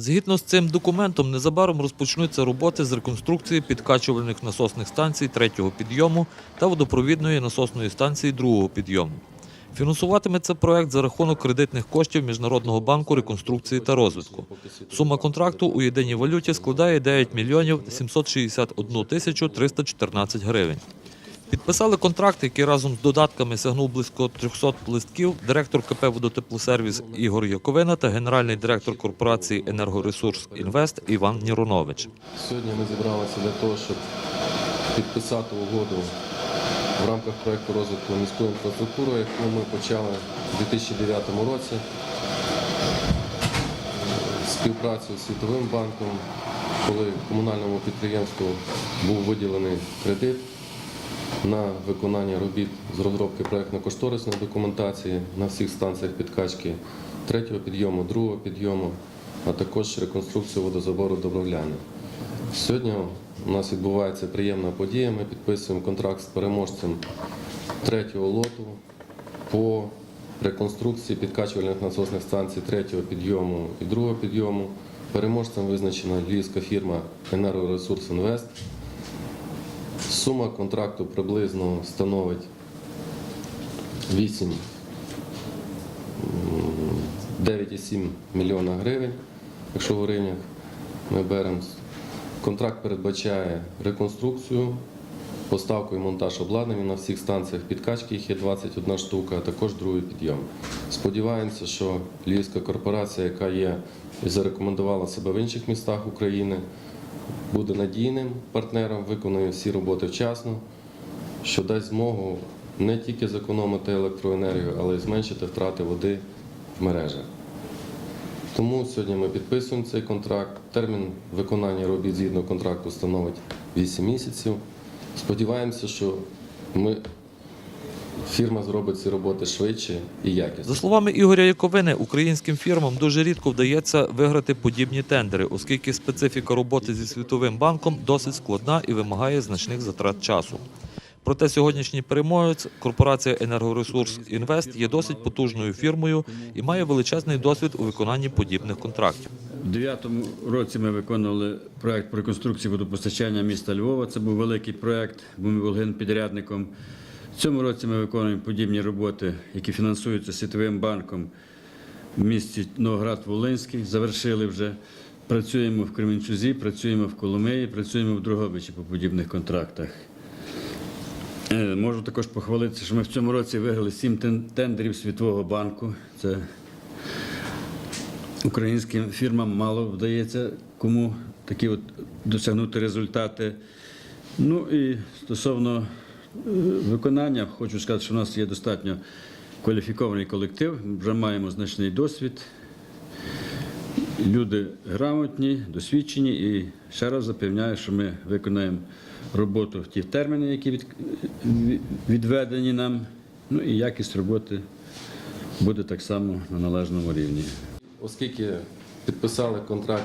Згідно з цим документом, незабаром розпочнуться роботи з реконструкції підкачувальних насосних станцій третього підйому та водопровідної насосної станції другого підйому. Фінансуватиметься проект за рахунок кредитних коштів Міжнародного банку реконструкції та розвитку. Сума контракту у єдиній валюті складає 9 мільйонів 761 тисячу 314 гривень. Підписали контракт, який разом з додатками сягнув близько 300 листків, директор КП «Водотеплосервіс» Ігор Яковина та генеральний директор корпорації «Енергоресурс Інвест» Іван Нірунович. Сьогодні ми зібралися для того, щоб підписати угоду в рамках проєкту розвитку міської інфраструктури, яку ми почали у 2009 році. Співпрацю з Світовим банком, коли комунальному підприємству був виділений кредит на виконання робіт з розробки проєктно-кошторисної документації на всіх станціях підкачки третього підйому, другого підйому, а також реконструкцію водозабору Добровляни. Сьогодні у нас відбувається приємна подія. Ми підписуємо контракт з переможцем третього лоту по реконструкції підкачувальних насосних станцій третього підйому і другого підйому. Переможцем визначена львівська фірма Енергоресурс Інвест. Сума контракту приблизно становить 8 9,7 мільйона гривень, якщо в гривнях ми беремо. Контракт передбачає реконструкцію, поставку і монтаж обладнання на всіх станціях підкачки, їх є 21 штука, а також другий підйом. Сподіваємося, що Львівська корпорація, яка є і зарекомендувала себе в інших містах України, буде надійним партнером, виконує всі роботи вчасно, що дасть змогу не тільки зекономити електроенергію, але й зменшити втрати води в мережах. Тому сьогодні ми підписуємо цей контракт. Термін виконання робіт згідно контракту становить 8 місяців. Сподіваємося, що ми, фірма зробить ці роботи швидше і якісно. За словами Ігоря Яковини, українським фірмам дуже рідко вдається виграти подібні тендери, оскільки специфіка роботи зі Світовим банком досить складна і вимагає значних затрат часу. Проте сьогоднішній переможець корпорація Енергоресурс Інвест є досить потужною фірмою і має величезний досвід у виконанні подібних контрактів. У 2009 році ми виконували проект про реконструкцію водопостачання міста Львова. Це був великий проект, бо ми були підрядником. Цьому році ми виконуємо подібні роботи, які фінансуються Світовим банком в місті Новоград-Волинський. Завершили вже. Працюємо в Кременчузі, працюємо в Коломиї, працюємо в Дрогобичі по подібних контрактах. Е, Можу також похвалитися, що ми в цьому році виграли сім тендерів Світового банку. Це українським фірмам мало вдається кому такі от досягнути результати. Ну і стосовно виконання, хочу сказати, що у нас є достатньо кваліфікований колектив, вже маємо значний досвід. Люди грамотні, досвідчені і ще раз запевняю, що ми виконаємо роботу в ті терміни, які від- від- відведені нам. Ну і якість роботи буде так само на належному рівні. Оскільки підписали контракт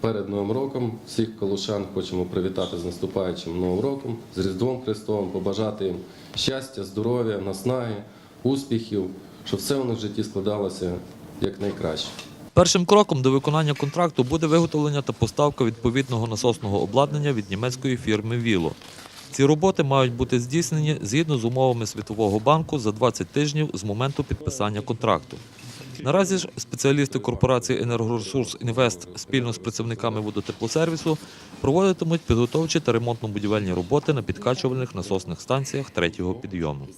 перед Новим роком, всіх колушан хочемо привітати з наступаючим Новим роком, з Різдвом Христовим, побажати їм щастя, здоров'я, наснаги, успіхів, щоб все у них в житті складалося якнайкраще. Першим кроком до виконання контракту буде виготовлення та поставка відповідного насосного обладнання від німецької фірми Віло. Ці роботи мають бути здійснені згідно з умовами Світового банку за 20 тижнів з моменту підписання контракту. Наразі ж спеціалісти корпорації Енергоресурс Інвест спільно з працівниками водотеплосервісу проводитимуть підготовчі та ремонтно-будівельні роботи на підкачувальних насосних станціях третього підйому.